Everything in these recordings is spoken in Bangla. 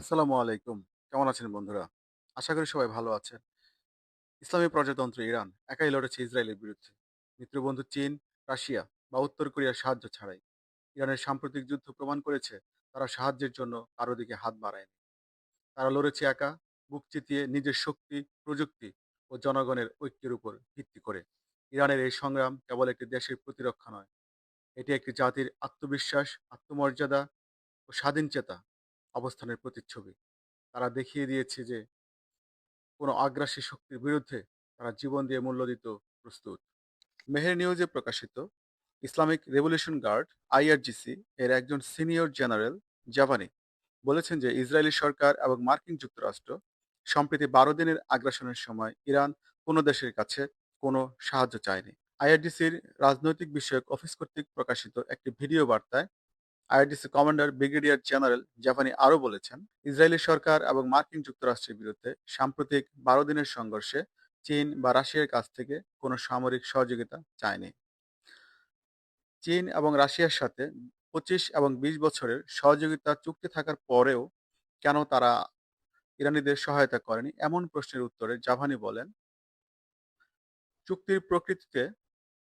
আসসালামু আলাইকুম। কেমন আছেন বন্ধুরা? আশা করি সবাই ভালো আছেন। ইসলামী প্রজাতন্ত্র ইরান একাই লড়েছে ইসরায়েলের বিরুদ্ধে। মিত্রবন্ধু চীন, রাশিয়া বা উত্তর কোরিয়ার সাহায্য ছাড়াই। ইরানের সাম্প্রতিক যুদ্ধ প্রমাণ করেছে তারা সাহায্যের জন্য কারও দিকে হাত বাড়ায়নি। তারা লড়েছে একা, বুক চিতিয়ে নিজের শক্তি, প্রযুক্তি ও জনগণের ঐক্যের উপর ভিত্তি করে। ইরানের এই সংগ্রাম কেবল একটি দেশের প্রতিরক্ষা নয়, এটি একটি জাতির আত্মবিশ্বাস, আত্মমর্যাদা ও স্বাধীন চেতা অবস্থানের প্রতিচ্ছবি। তারা দেখিয়ে দিয়েছে যে, কোনো আগ্রাসী শক্তির বিরুদ্ধে তারা জীবন দিয়ে মূল্য দিত প্রস্তুত মেহের নিউজে প্রকাশিত, ইসলামিক রেভলিউশন গার্ড, আইআরজিসি, এর একজন সিনিয়র জেনারেল, জাভানি, বলেছেন যে ইসরায়েলি সরকার এবং মার্কিন যুক্তরাষ্ট্র সম্প্রতি বারো দিনের আগ্রাসনের সময় ইরান কোনো দেশের কাছে কোনো সাহায্য চায়নি আইআরডিসির রাজনৈতিক বিষয়ক অফিস কর্তৃক প্রকাশিত একটি ভিডিও বার্তায় আইআরডিসি কমান্ডার ব্রিগেডিয়ার জেনারেল জাপানি আরও বলেছেন, ইসরায়েলি সরকার এবং মার্কিন যুক্তরাষ্ট্রের বিরুদ্ধে সাম্প্রতিক বারো দিনের সংঘর্ষে চীন বা রাশিয়ার কাছ থেকে কোনো সামরিক সহযোগিতা চায়নি। চীন এবং রাশিয়ার সাথে পঁচিশ এবং বিশ বছরের সহযোগিতা চুক্তি থাকার পরেও কেন তারা ইরানিদের সহায়তা করেনি, এমন প্রশ্নের উত্তরে জাভানি বলেন, চুক্তির প্রকৃতিতে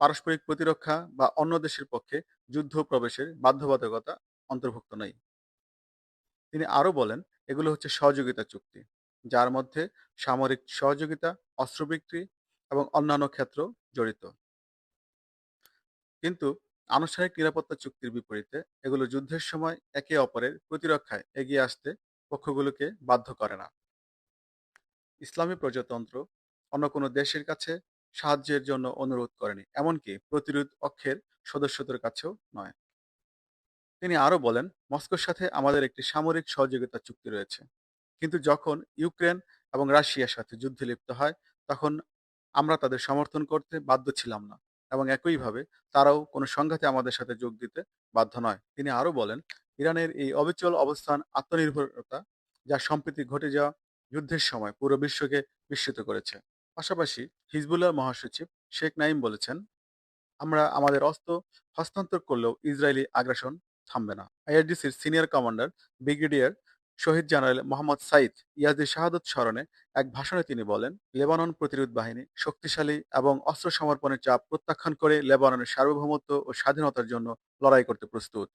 পারস্পরিক প্রতিরক্ষা বা অন্য দেশের পক্ষে যুদ্ধ প্রবেশের বাধ্যবাধকতা অন্তর্ভুক্ত নেই তিনি আরও বলেন, এগুলো হচ্ছে সহযোগিতা চুক্তি, যার মধ্যে সামরিক সহযোগিতা, অস্ত্র বিক্রি এবং অন্যান্য ক্ষেত্র জড়িত। কিন্তু আনুষ্ঠানিক নিরাপত্তা চুক্তির বিপরীতে এগুলো যুদ্ধের সময় একে অপরের প্রতিরক্ষায় এগিয়ে আসতে পক্ষগুলোকে বাধ্য করে না। ইসলামী প্রজাতন্ত্র অন্য কোনো দেশের কাছে সাহায্যের জন্য অনুরোধ করেনি। এমনকি প্রতিরোধ অক্ষের সদস্যদের কাছেও নয়। তিনি আরও বলেন, মস্কোর সাথে আমাদের একটি সামরিক সহযোগিতা চুক্তি রয়েছে। কিন্তু যখন ইউক্রেন এবং রাশিয়ার সাথে যুদ্ধে লিপ্ত হয়, তখন আমরা তাদের সমর্থন করতে বাধ্য ছিলাম না এবং একইভাবে তারাও কোনো সংঘাতে আমাদের সাথে যোগ দিতে বাধ্য নয়। তিনি আরও বলেন, ইরানের এই অবিচল অবস্থান, আত্মনির্ভরতা যা সম্প্রতি ঘটে যাওয়া যুদ্ধের সময় পুরো বিশ্বকে বিস্মিত করেছে। পাশাপাশি হিজবুল্লাহ মহাসচিব শেখ নাইম বলেছেন, আমরা আমাদের অস্ত্র হস্তান্তর করলেও ইসরায়েলি আগ্রাসন থামবে না। আইআরডিসির সিনিয়র কমান্ডার ব্রিগেডিয়ার শহীদ জেনারেল মোহাম্মদ সাইদ ইয়াজির শাহাদত স্মরণে এক ভাষণে তিনি বলেন, লেবানন প্রতিরোধ বাহিনী শক্তিশালী এবং অস্ত্র সমর্পণের চাপ প্রত্যাখ্যান করে লেবাননের সার্বভৌমত্ব ও স্বাধীনতার জন্য লড়াই করতে প্রস্তুত।